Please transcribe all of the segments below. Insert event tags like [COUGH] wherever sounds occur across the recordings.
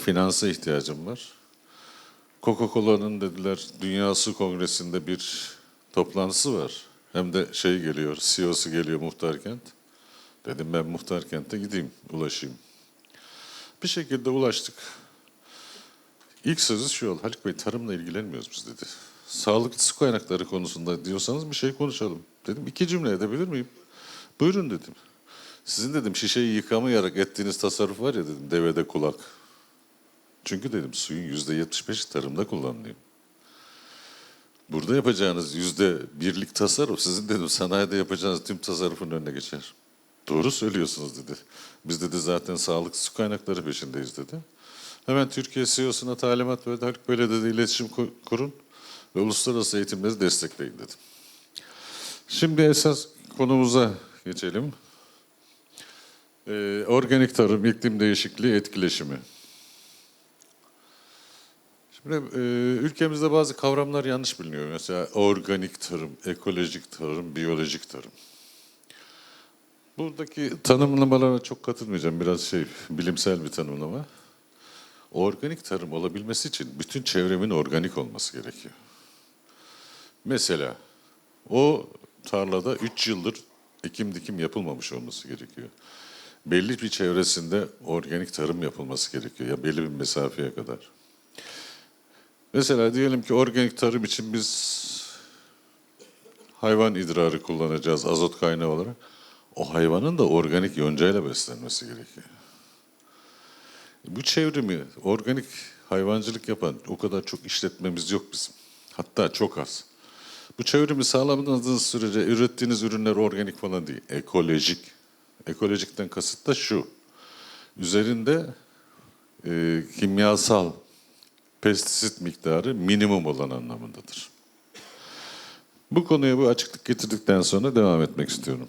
finansa ihtiyacım var. Coca-Cola'nın dediler Dünya Su Kongresi'nde bir toplantısı var. Hem de şey geliyor, CEO'su geliyor Muhtarkent. Dedim ben Muhtarkent'e gideyim, ulaşayım. Bir şekilde ulaştık. İlk sözü şu oldu. Haluk Bey tarımla ilgilenmiyoruz biz dedi. Sağlıklı su kaynakları konusunda diyorsanız bir şey konuşalım. Dedim iki cümle edebilir miyim? Buyurun dedim. Sizin dedim şişeyi yıkamayarak ettiğiniz tasarruf var ya dedim devede kulak. Çünkü dedim suyun yüzde yetmiş beşi tarımda kullanılıyor. Burada yapacağınız yüzde birlik tasarruf sizin dedim sanayide yapacağınız tüm tasarrufun önüne geçer. Doğru söylüyorsunuz dedi. Biz dedi zaten sağlıklı su kaynakları peşindeyiz dedi. Hemen Türkiye CEO'suna talimat verdi. Haluk böyle dedi iletişim ku- kurun ve uluslararası eğitimleri destekleyin dedim. Şimdi esas konumuza geçelim. Ee, organik tarım, iklim değişikliği etkileşimi. Şimdi e, ülkemizde bazı kavramlar yanlış biliniyor. Mesela organik tarım, ekolojik tarım, biyolojik tarım. Buradaki tanımlamalara çok katılmayacağım. Biraz şey bilimsel bir tanımlama. Organik tarım olabilmesi için bütün çevremin organik olması gerekiyor. Mesela o tarlada 3 yıldır ekim dikim yapılmamış olması gerekiyor. Belli bir çevresinde organik tarım yapılması gerekiyor ya belli bir mesafeye kadar. Mesela diyelim ki organik tarım için biz hayvan idrarı kullanacağız azot kaynağı olarak. O hayvanın da organik yoncayla beslenmesi gerekiyor. Bu çevrimi organik hayvancılık yapan o kadar çok işletmemiz yok bizim. Hatta çok az. Bu çevrimi sağlamadığınız sürece ürettiğiniz ürünler organik falan değil, ekolojik. Ekolojikten kasıt da şu. Üzerinde e, kimyasal pestisit miktarı minimum olan anlamındadır. Bu konuya bu açıklık getirdikten sonra devam etmek istiyorum.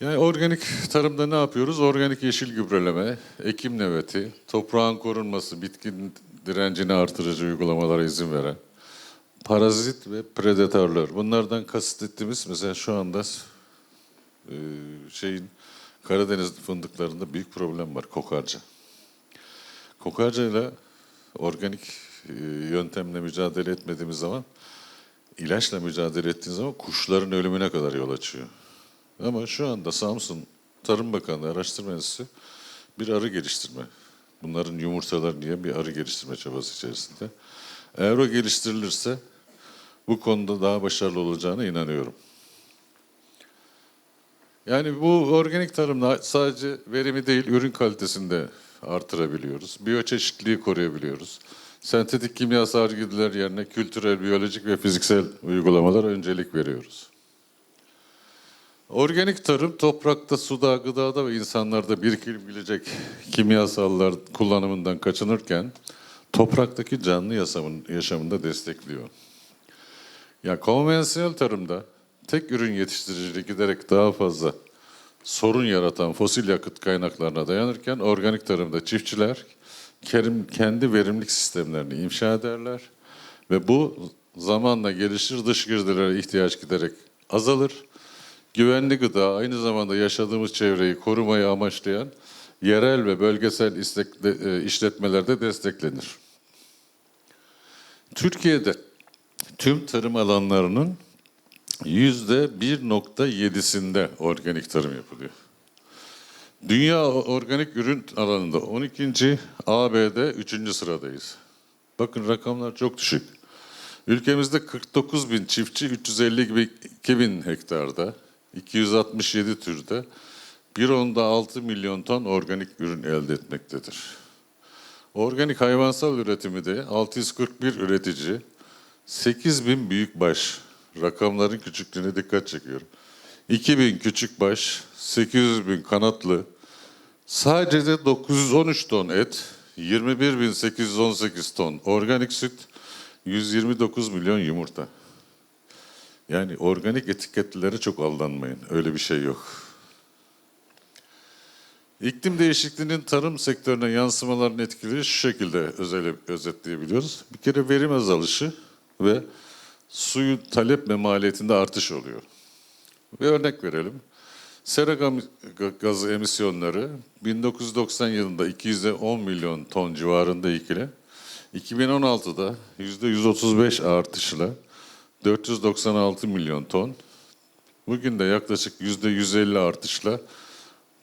Yani organik tarımda ne yapıyoruz? Organik yeşil gübreleme, ekim nöbeti, toprağın korunması, bitkinin direncini artırıcı uygulamalara izin veren, parazit ve predatörler. Bunlardan kastettiğimiz mesela şu anda e, şeyin Karadeniz fındıklarında büyük problem var kokarca. Kokarca ile organik e, yöntemle mücadele etmediğimiz zaman ilaçla mücadele ettiğiniz zaman kuşların ölümüne kadar yol açıyor. Ama şu anda Samsun Tarım Bakanlığı Araştırma Enstitüsü bir arı geliştirme. Bunların yumurtaları diye bir arı geliştirme çabası içerisinde. Eğer o geliştirilirse bu konuda daha başarılı olacağına inanıyorum. Yani bu organik tarımla sadece verimi değil, ürün kalitesini de artırabiliyoruz. Biyoçeşitliliği koruyabiliyoruz. Sentetik kimyasal girdiler yerine kültürel, biyolojik ve fiziksel uygulamalara öncelik veriyoruz. Organik tarım toprakta, suda, gıdada ve insanlarda birikilebilecek kimyasallar kullanımından kaçınırken topraktaki canlı yaşamın, yaşamında destekliyor. Ya konvansiyonel tarımda tek ürün yetiştiriciliği giderek daha fazla sorun yaratan fosil yakıt kaynaklarına dayanırken organik tarımda çiftçiler kendi verimlilik sistemlerini inşa ederler ve bu zamanla gelişir dış girdilere ihtiyaç giderek azalır. Güvenli gıda aynı zamanda yaşadığımız çevreyi korumayı amaçlayan yerel ve bölgesel e, işletmelerde desteklenir. Türkiye'de tüm tarım alanlarının 1.7'sinde organik tarım yapılıyor. Dünya organik ürün alanında 12. ABD 3. sıradayız. Bakın rakamlar çok düşük. Ülkemizde 49 bin çiftçi 352 bin hektarda 267 türde bir onda 6 milyon ton organik ürün elde etmektedir. Organik hayvansal üretimi de 641 üretici, 8 bin büyükbaş, rakamların küçüklüğüne dikkat çekiyorum. 2000 küçükbaş, 800 bin kanatlı, sadece de 913 ton et, 21.818 ton organik süt, 129 milyon yumurta. Yani organik etiketlere çok aldanmayın. Öyle bir şey yok. İklim değişikliğinin tarım sektörüne yansımalarının etkileri şu şekilde özele, özetleyebiliyoruz. Bir kere verim azalışı ve suyu talep ve maliyetinde artış oluyor. Bir örnek verelim. Sera gazı emisyonları 1990 yılında 210 milyon ton civarında iken 2016'da %135 artışla 496 milyon ton. Bugün de yaklaşık %150 artışla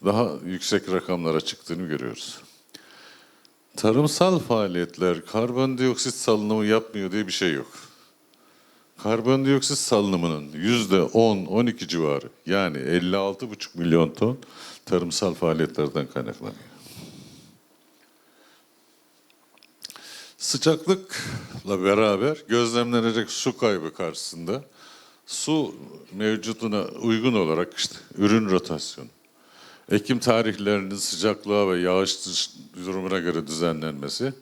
daha yüksek rakamlara çıktığını görüyoruz. Tarımsal faaliyetler karbondioksit salınımı yapmıyor diye bir şey yok. Karbondioksit salınımının yüzde 10-12 civarı yani 56,5 milyon ton tarımsal faaliyetlerden kaynaklanıyor. Sıcaklıkla beraber gözlemlenecek su kaybı karşısında su mevcuduna uygun olarak işte ürün rotasyonu, ekim tarihlerinin sıcaklığa ve yağış durumuna göre düzenlenmesi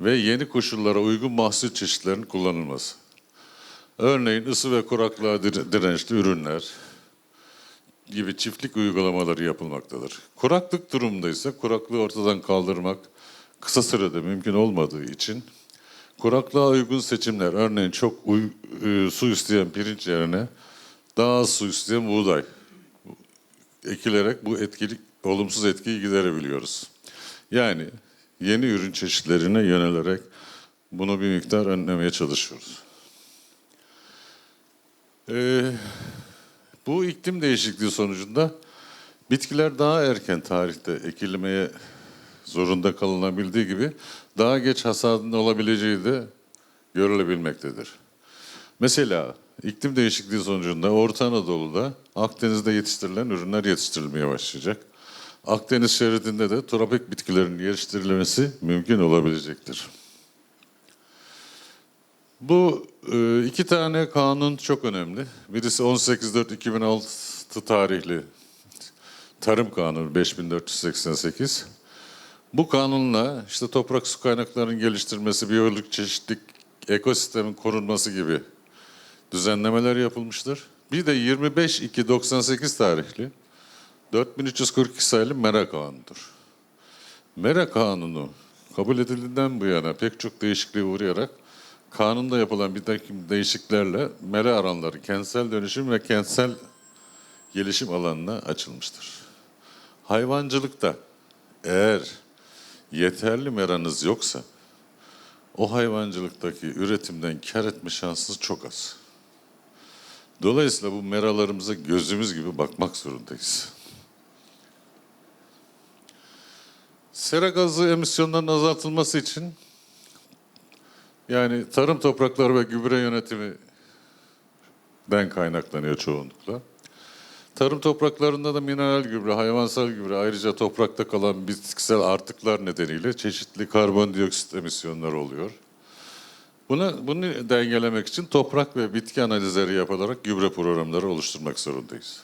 ve yeni koşullara uygun mahsul çeşitlerinin kullanılması. Örneğin ısı ve kuraklığa dire- dirençli ürünler gibi çiftlik uygulamaları yapılmaktadır. Kuraklık durumunda ise kuraklığı ortadan kaldırmak kısa sürede mümkün olmadığı için kuraklığa uygun seçimler, örneğin çok uy- e, su isteyen pirinç yerine daha az su isteyen buğday ekilerek bu etkili, olumsuz etkiyi giderebiliyoruz. Yani yeni ürün çeşitlerine yönelerek bunu bir miktar önlemeye çalışıyoruz. Ee, bu iklim değişikliği sonucunda bitkiler daha erken tarihte ekilmeye zorunda kalınabildiği gibi daha geç hasadın olabileceği de görülebilmektedir. Mesela iklim değişikliği sonucunda Orta Anadolu'da Akdeniz'de yetiştirilen ürünler yetiştirilmeye başlayacak. Akdeniz şeridinde de tropik bitkilerin yetiştirilmesi mümkün olabilecektir. Bu e, iki tane kanun çok önemli. Birisi 18.4.2006 tarihli Tarım Kanunu 5488. Bu kanunla işte toprak su kaynaklarının geliştirilmesi, biyolojik çeşitlilik, ekosistemin korunması gibi düzenlemeler yapılmıştır. Bir de 25.2.98 tarihli 4342 sayılı Mera Kanunu'dur. Mera Kanunu kabul edildiğinden bu yana pek çok değişikliğe uğrayarak kanunda yapılan bir takım değişikliklerle mera alanları kentsel dönüşüm ve kentsel gelişim alanına açılmıştır. Hayvancılıkta eğer yeterli meranız yoksa o hayvancılıktaki üretimden kar etme şansınız çok az. Dolayısıyla bu meralarımıza gözümüz gibi bakmak zorundayız. Sera gazı emisyonlarının azaltılması için yani tarım toprakları ve gübre yönetimi den kaynaklanıyor çoğunlukla. Tarım topraklarında da mineral gübre, hayvansal gübre, ayrıca toprakta kalan bitkisel artıklar nedeniyle çeşitli karbondioksit emisyonları oluyor. Buna, bunu dengelemek için toprak ve bitki analizleri yapılarak gübre programları oluşturmak zorundayız.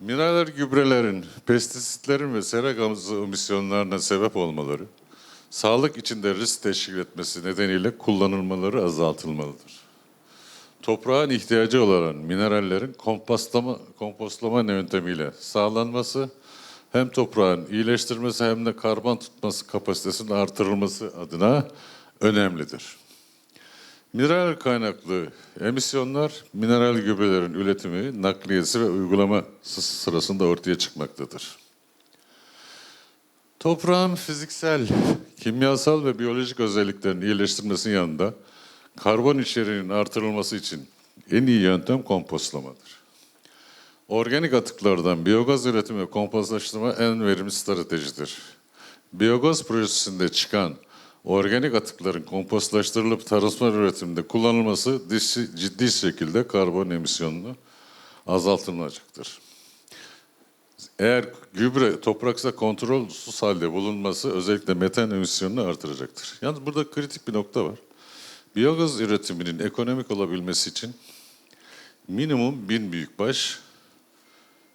Mineral gübrelerin, pestisitlerin ve sera gazı emisyonlarına sebep olmaları, sağlık içinde risk teşkil etmesi nedeniyle kullanılmaları azaltılmalıdır. Toprağın ihtiyacı olan minerallerin kompostlama, kompostlama yöntemiyle sağlanması, hem toprağın iyileştirmesi hem de karbon tutması kapasitesinin artırılması adına önemlidir. Mineral kaynaklı emisyonlar, mineral gübrelerin üretimi, nakliyesi ve uygulaması sırasında ortaya çıkmaktadır. Toprağın fiziksel, kimyasal ve biyolojik özelliklerini iyileştirmesinin yanında karbon içeriğinin artırılması için en iyi yöntem kompostlamadır. Organik atıklardan biyogaz üretimi ve kompostlaştırma en verimli stratejidir. Biyogaz projesinde çıkan organik atıkların kompostlaştırılıp tarımsal üretimde kullanılması ciddi şekilde karbon emisyonunu azaltılacaktır. Eğer gübre topraksa kontrolsüz halde bulunması özellikle metan emisyonunu artıracaktır. Yalnız burada kritik bir nokta var. Biyogaz üretiminin ekonomik olabilmesi için minimum 1000 büyükbaş,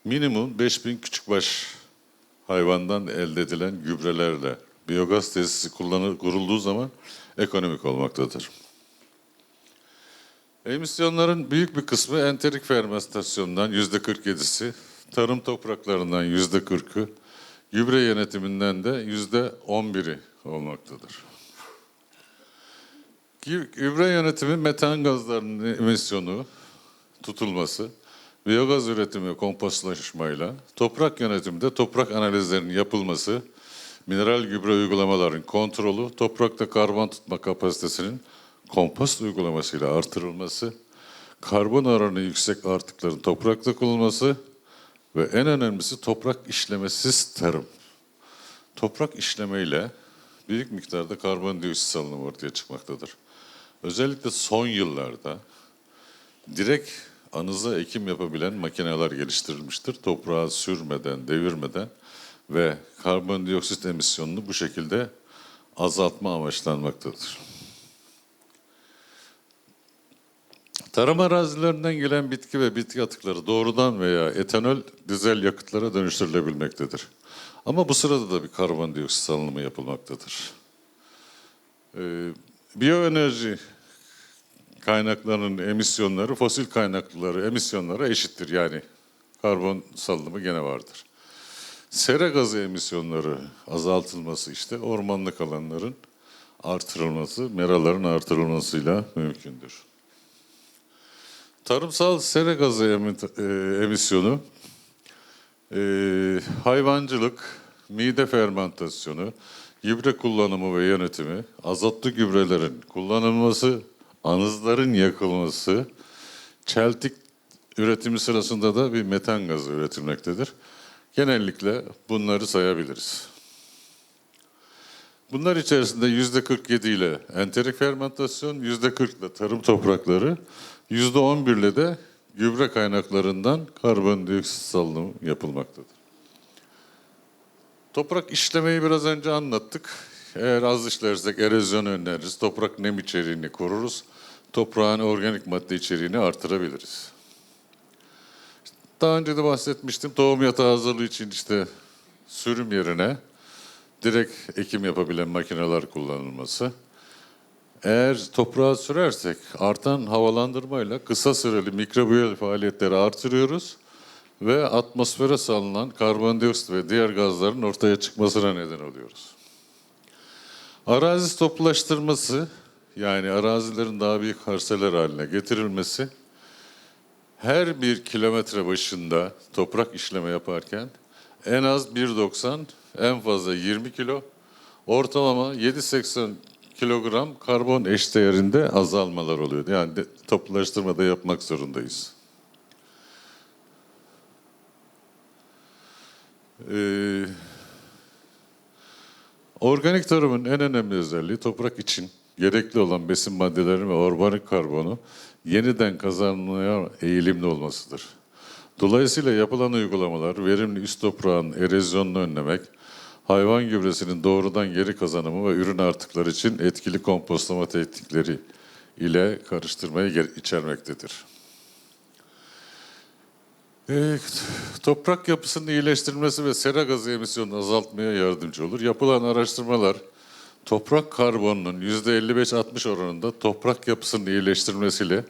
minimum 5000 küçükbaş hayvandan elde edilen gübrelerle biyogaz tesisi kullanır, kurulduğu zaman ekonomik olmaktadır. Emisyonların büyük bir kısmı enterik fermentasyondan yüzde 47'si, tarım topraklarından yüzde 40'ı, gübre yönetiminden de yüzde 11'i olmaktadır. Gü- Gübre yönetimi metan gazlarının emisyonu tutulması biyogaz üretimi kompostlaşmayla, toprak yönetiminde toprak analizlerinin yapılması, mineral gübre uygulamaların kontrolü, toprakta karbon tutma kapasitesinin kompost uygulamasıyla artırılması, karbon oranı yüksek artıkların toprakta kullanılması ve en önemlisi toprak işlemesiz tarım. Toprak işlemeyle büyük miktarda karbondioksit salınımı ortaya çıkmaktadır. Özellikle son yıllarda direkt anıza ekim yapabilen makineler geliştirilmiştir. Toprağa sürmeden, devirmeden ve karbondioksit emisyonunu bu şekilde azaltma amaçlanmaktadır. Tarım arazilerinden gelen bitki ve bitki atıkları doğrudan veya etanol dizel yakıtlara dönüştürülebilmektedir. Ama bu sırada da bir karbondioksit salınımı yapılmaktadır. Ee, biyoenerji kaynaklarının emisyonları fosil kaynakları emisyonlara eşittir. Yani karbon salınımı gene vardır. Sera gazı emisyonları azaltılması işte ormanlık alanların artırılması, meraların artırılmasıyla mümkündür. Tarımsal sera gazı e, emisyonu e, hayvancılık, mide fermentasyonu, gübre kullanımı ve yönetimi, azotlu gübrelerin kullanılması, anızların yakılması, çeltik üretimi sırasında da bir metan gazı üretilmektedir. Genellikle bunları sayabiliriz. Bunlar içerisinde yüzde 47 ile enterik fermentasyon, yüzde 40 ile tarım toprakları, yüzde 11 ile de gübre kaynaklarından karbondioksit salınımı yapılmaktadır. Toprak işlemeyi biraz önce anlattık. Eğer az işlersek erozyon önleriz, toprak nem içeriğini koruruz, toprağın organik madde içeriğini artırabiliriz. Daha önce de bahsetmiştim, tohum yatağı hazırlığı için işte sürüm yerine direkt ekim yapabilen makineler kullanılması. Eğer toprağa sürersek artan havalandırmayla kısa süreli mikrobiyal faaliyetleri artırıyoruz ve atmosfere salınan karbondioksit ve diğer gazların ortaya çıkmasına neden oluyoruz. Arazi toplulaştırması yani arazilerin daha büyük parseller haline getirilmesi her bir kilometre başında toprak işleme yaparken en az 1.90 en fazla 20 kilo ortalama 7.80 kilogram karbon eşdeğerinde azalmalar oluyor. Yani de, toplulaştırmada yapmak zorundayız. Ee, organik tarımın en önemli özelliği toprak için gerekli olan besin maddeleri ve organik karbonu yeniden kazanmaya eğilimli olmasıdır. Dolayısıyla yapılan uygulamalar verimli üst toprağın erozyonunu önlemek, hayvan gübresinin doğrudan geri kazanımı ve ürün artıkları için etkili kompostlama teknikleri ile karıştırmayı içermektedir. Ee, toprak yapısının iyileştirilmesi ve sera gazı emisyonunu azaltmaya yardımcı olur. Yapılan araştırmalar toprak karbonunun %55-60 oranında toprak yapısının iyileştirilmesiyle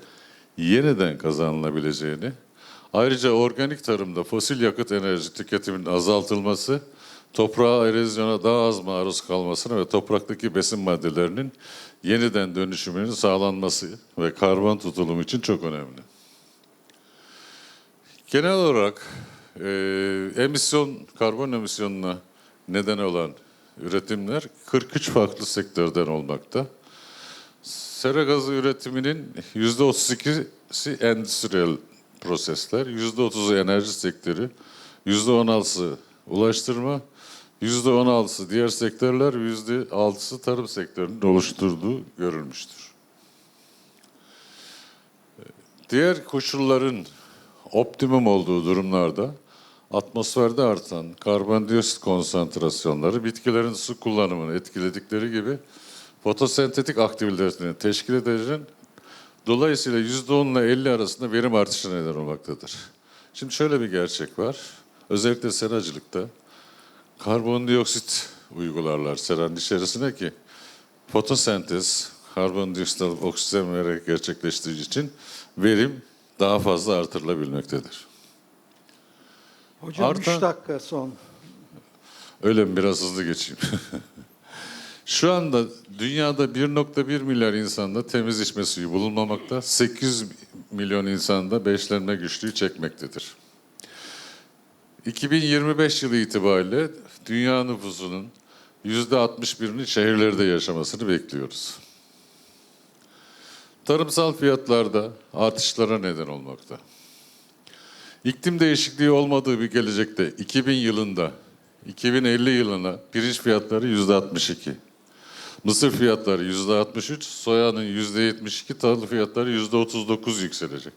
yeniden kazanılabileceğini, ayrıca organik tarımda fosil yakıt enerji tüketiminin azaltılması, toprağa erozyona daha az maruz kalmasına ve topraktaki besin maddelerinin yeniden dönüşümünün sağlanması ve karbon tutulumu için çok önemli. Genel olarak e, emisyon, karbon emisyonuna neden olan üretimler 43 farklı sektörden olmakta. Sera gazı üretiminin %32'si endüstriyel prosesler, %30'u enerji sektörü, %16'sı ulaştırma, %16'sı diğer sektörler, %6'sı tarım sektörünün oluşturduğu görülmüştür. Diğer koşulların optimum olduğu durumlarda atmosferde artan karbondioksit konsantrasyonları bitkilerin su kullanımını etkiledikleri gibi fotosentetik aktivitesini teşkil ederek dolayısıyla %10 ile 50 arasında verim artışı neden olmaktadır. Şimdi şöyle bir gerçek var. Özellikle seracılıkta karbondioksit uygularlar seranın içerisine ki fotosentez karbondioksit alıp oksijen vererek gerçekleştiği için verim daha fazla artırılabilmektedir. Hocam Arta- 3 dakika son. Öyle mi? Biraz hızlı geçeyim. [LAUGHS] Şu anda dünyada 1.1 milyar insanda temiz içme suyu bulunmamakta. 800 milyon insanda beslenme güçlüğü çekmektedir. 2025 yılı itibariyle dünya nüfusunun %61'inin şehirlerde yaşamasını bekliyoruz. Tarımsal fiyatlarda artışlara neden olmakta. İklim değişikliği olmadığı bir gelecekte 2000 yılında 2050 yılına pirinç fiyatları %62. Mısır fiyatları %63, soyanın %72, tahıl fiyatları %39 yükselecek.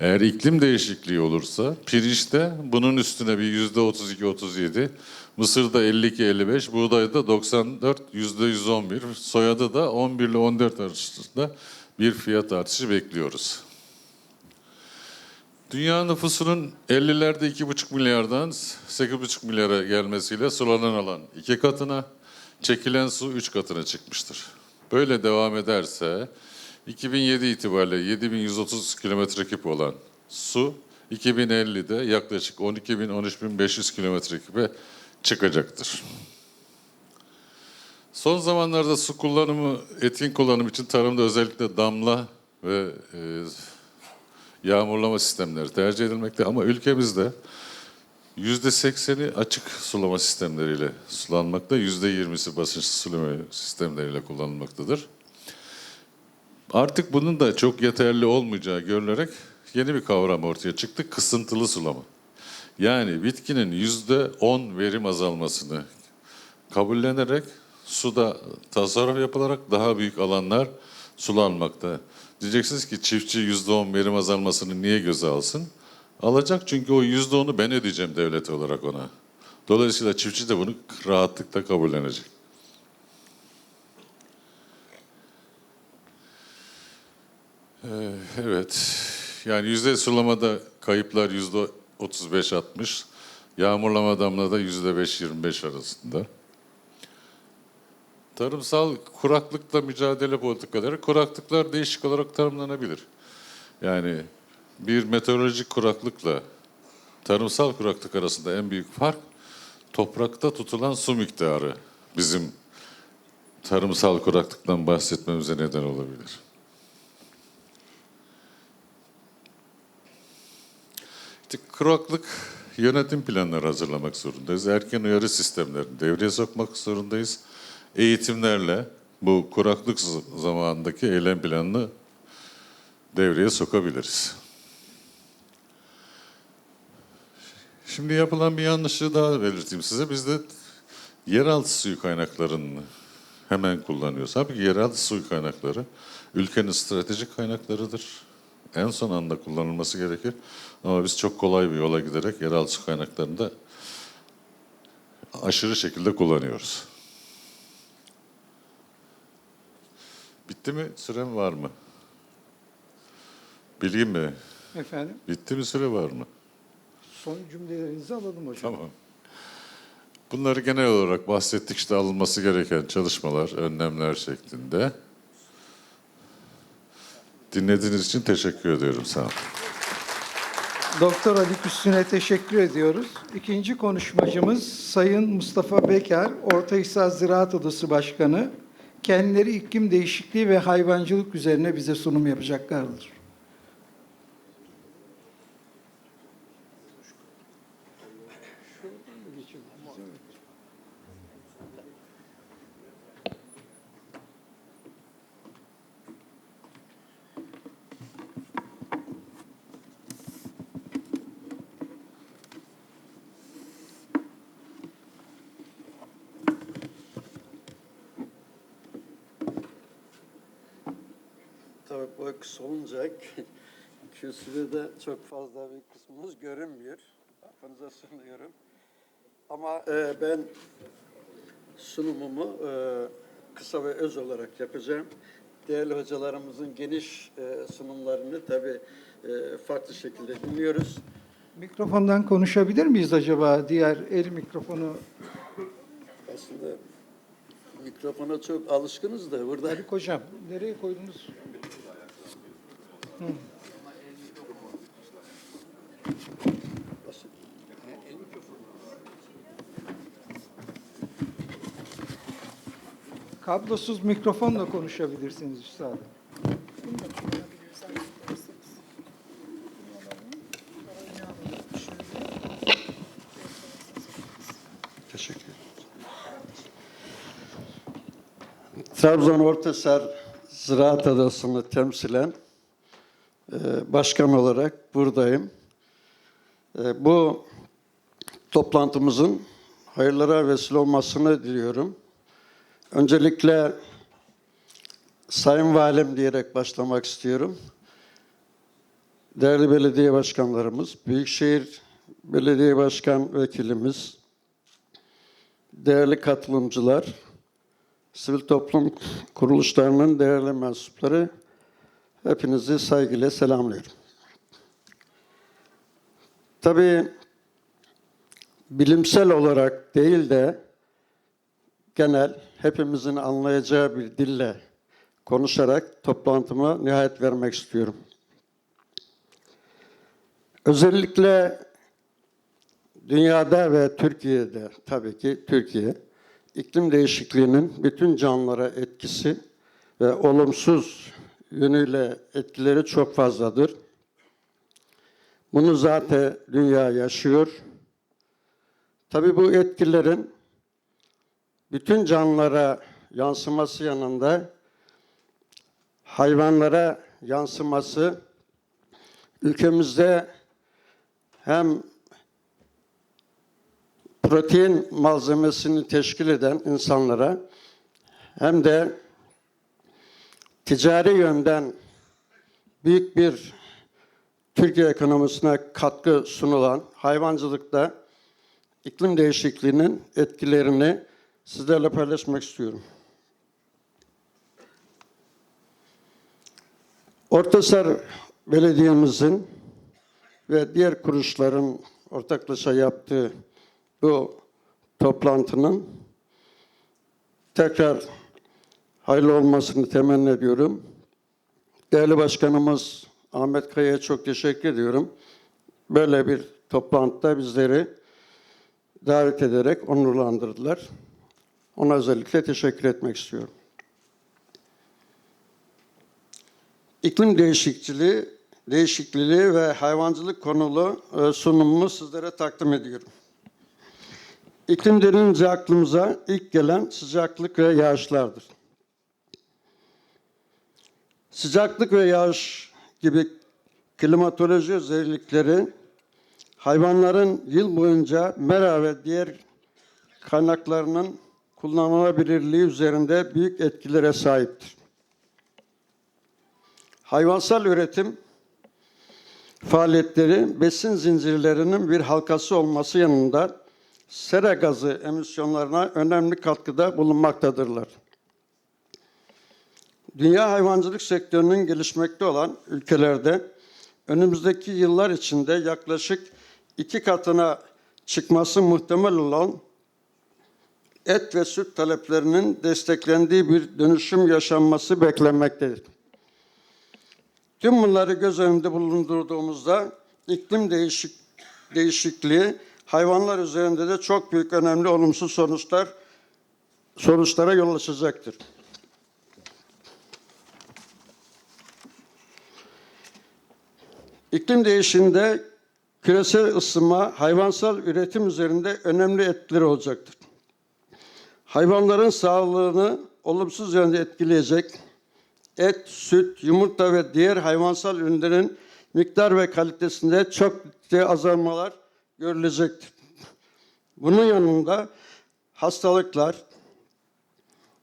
Eğer iklim değişikliği olursa pirinçte bunun üstüne bir %32-37, Mısır'da 52-55, buğdayda 94, %111, soyada da 11 ile 14 arasında bir fiyat artışı bekliyoruz. Dünya nüfusunun 50'lerde 2,5 milyardan 8,5 milyara gelmesiyle sulanan alan iki katına, çekilen su 3 katına çıkmıştır. Böyle devam ederse 2007 itibariyle 7130 kilometre küp olan su 2050'de yaklaşık 12.000-13.500 kilometre küpe çıkacaktır. Son zamanlarda su kullanımı, etkin kullanım için tarımda özellikle damla ve e, yağmurlama sistemleri tercih edilmekte ama ülkemizde yüzde sekseni açık sulama sistemleriyle sulanmakta, yüzde yirmisi basınçlı sulama sistemleriyle kullanılmaktadır. Artık bunun da çok yeterli olmayacağı görülerek yeni bir kavram ortaya çıktı, kısıntılı sulama. Yani bitkinin yüzde on verim azalmasını kabullenerek suda tasarruf yapılarak daha büyük alanlar sulanmakta. Diyeceksiniz ki çiftçi yüzde on verim azalmasını niye göze alsın? Alacak çünkü o yüzde onu ben ödeyeceğim devlet olarak ona. Dolayısıyla çiftçi de bunu rahatlıkla kabullenecek. Ee, Evet, yani yüzde sulamada kayıplar yüzde 35-60, yağmurlama damlada yüzde 5-25 arasında. Tarımsal kuraklıkla mücadele politikaları, kuraklıklar değişik olarak tanımlanabilir. Yani bir meteorolojik kuraklıkla tarımsal kuraklık arasında en büyük fark toprakta tutulan su miktarı bizim tarımsal kuraklıktan bahsetmemize neden olabilir. İşte kuraklık yönetim planları hazırlamak zorundayız. Erken uyarı sistemlerini devreye sokmak zorundayız. Eğitimlerle bu kuraklık zamanındaki eylem planını devreye sokabiliriz. Şimdi yapılan bir yanlışlığı daha belirteyim size. Biz de yeraltı suyu kaynaklarını hemen kullanıyoruz. Halbuki yeraltı suyu kaynakları ülkenin stratejik kaynaklarıdır. En son anda kullanılması gerekir. Ama biz çok kolay bir yola giderek yeraltı su kaynaklarını da aşırı şekilde kullanıyoruz. Bitti mi? Sürem var mı? Bilgin mi? Efendim, Bitti mi? Süre var mı? Son cümlelerinizi alalım hocam. Tamam. Bunları genel olarak bahsettik işte alınması gereken çalışmalar, önlemler şeklinde. Dinlediğiniz için teşekkür ediyorum. Sağ olun. Doktor Ali Küstü'ne teşekkür ediyoruz. İkinci konuşmacımız Sayın Mustafa Bekar, Ortahisar Ziraat Odası Başkanı. Kendileri iklim değişikliği ve hayvancılık üzerine bize sunum yapacaklardır. Tabii bu kısa olunca [LAUGHS] kürsüde çok fazla bir kısmımız görünmüyor. Aklınıza sunuyorum. Ama e, ben sunumumu e, kısa ve öz olarak yapacağım. Değerli hocalarımızın geniş e, sunumlarını tabii e, farklı şekilde dinliyoruz. Mikrofondan konuşabilir miyiz acaba? Diğer el mikrofonu. Aslında mikrofona çok alışkınız da burada Haluk Hocam, nereye koydunuz? Hı. Kablosuz mikrofonla konuşabilirsiniz üstadım. Teşekkür ederim. Trabzon Ortasar Ziraat Adası'nı temsilen başkan olarak buradayım. E, Bu toplantımızın hayırlara vesile olmasını diliyorum. Öncelikle Sayın Valim diyerek başlamak istiyorum. Değerli belediye başkanlarımız, Büyükşehir Belediye Başkan Vekilimiz, değerli katılımcılar, sivil toplum kuruluşlarının değerli mensupları, hepinizi saygıyla selamlıyorum. Tabii bilimsel olarak değil de genel, hepimizin anlayacağı bir dille konuşarak toplantıma nihayet vermek istiyorum. Özellikle dünyada ve Türkiye'de tabii ki Türkiye iklim değişikliğinin bütün canlılara etkisi ve olumsuz yönüyle etkileri çok fazladır. Bunu zaten dünya yaşıyor. Tabii bu etkilerin bütün canlılara yansıması yanında hayvanlara yansıması ülkemizde hem protein malzemesini teşkil eden insanlara hem de ticari yönden büyük bir Türkiye ekonomisine katkı sunulan hayvancılıkta iklim değişikliğinin etkilerini sizlerle paylaşmak istiyorum. Ortasar Belediye'mizin ve diğer kuruluşların ortaklaşa yaptığı bu toplantının tekrar hayırlı olmasını temenni ediyorum. Değerli Başkanımız Ahmet Kaya'ya çok teşekkür ediyorum. Böyle bir toplantıda bizleri davet ederek onurlandırdılar. Ona özellikle teşekkür etmek istiyorum. İklim değişikliği, değişikliği ve hayvancılık konulu e, sunumumu sizlere takdim ediyorum. İklim denince aklımıza ilk gelen sıcaklık ve yağışlardır. Sıcaklık ve yağış gibi klimatoloji özellikleri hayvanların yıl boyunca mera ve diğer kaynaklarının kullanılabilirliği üzerinde büyük etkilere sahiptir. Hayvansal üretim faaliyetleri besin zincirlerinin bir halkası olması yanında sera gazı emisyonlarına önemli katkıda bulunmaktadırlar. Dünya hayvancılık sektörünün gelişmekte olan ülkelerde önümüzdeki yıllar içinde yaklaşık iki katına çıkması muhtemel olan et ve süt taleplerinin desteklendiği bir dönüşüm yaşanması beklenmektedir. Tüm bunları göz önünde bulundurduğumuzda iklim değişik, değişikliği hayvanlar üzerinde de çok büyük önemli olumsuz sonuçlar sonuçlara yol açacaktır. İklim değişiminde küresel ısınma hayvansal üretim üzerinde önemli etkileri olacaktır. Hayvanların sağlığını olumsuz yönde etkileyecek et, süt, yumurta ve diğer hayvansal ürünlerin miktar ve kalitesinde çok ciddi azalmalar görülecektir. Bunun yanında hastalıklar,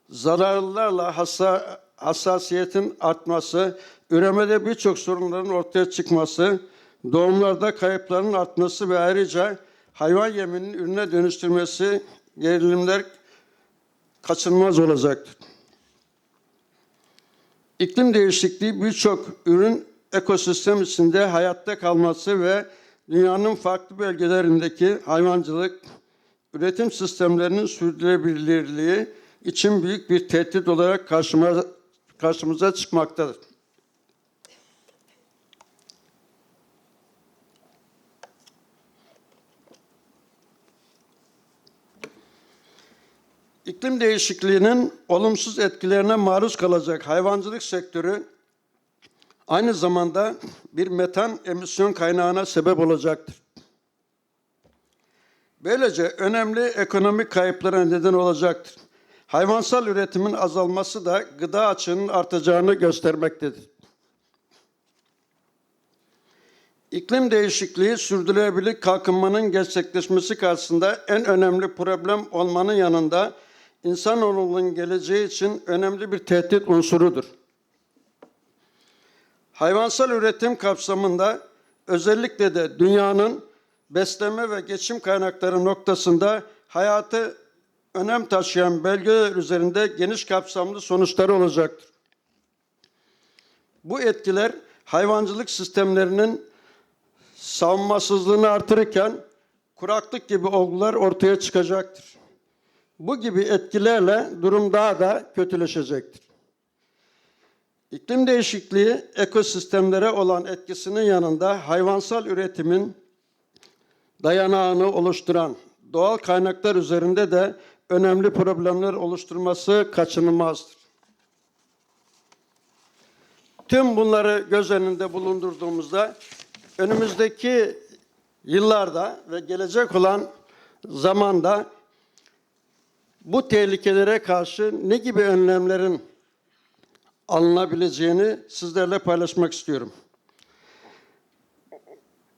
zararlılarla hassa, hassasiyetin artması, üremede birçok sorunların ortaya çıkması, doğumlarda kayıpların artması ve ayrıca hayvan yeminin ürüne dönüştürmesi gerilimler kaçınılmaz olacaktır. İklim değişikliği birçok ürün ekosistem içinde hayatta kalması ve dünyanın farklı bölgelerindeki hayvancılık, üretim sistemlerinin sürdürülebilirliği için büyük bir tehdit olarak karşıma, karşımıza çıkmaktadır. İklim değişikliğinin olumsuz etkilerine maruz kalacak hayvancılık sektörü aynı zamanda bir metan emisyon kaynağına sebep olacaktır. Böylece önemli ekonomik kayıplara neden olacaktır. Hayvansal üretimin azalması da gıda açığının artacağını göstermektedir. İklim değişikliği sürdürülebilir kalkınmanın gerçekleşmesi karşısında en önemli problem olmanın yanında insanoğlunun geleceği için önemli bir tehdit unsurudur. Hayvansal üretim kapsamında özellikle de dünyanın besleme ve geçim kaynakları noktasında hayatı önem taşıyan belgeler üzerinde geniş kapsamlı sonuçları olacaktır. Bu etkiler hayvancılık sistemlerinin savunmasızlığını artırırken kuraklık gibi olgular ortaya çıkacaktır. Bu gibi etkilerle durum daha da kötüleşecektir. İklim değişikliği ekosistemlere olan etkisinin yanında hayvansal üretimin dayanağını oluşturan doğal kaynaklar üzerinde de önemli problemler oluşturması kaçınılmazdır. Tüm bunları göz önünde bulundurduğumuzda önümüzdeki yıllarda ve gelecek olan zamanda bu tehlikelere karşı ne gibi önlemlerin alınabileceğini sizlerle paylaşmak istiyorum.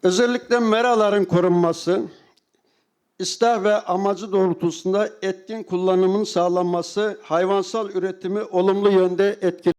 Özellikle meraların korunması, İstah ve amacı doğrultusunda etkin kullanımın sağlanması hayvansal üretimi olumlu yönde etkileyecektir.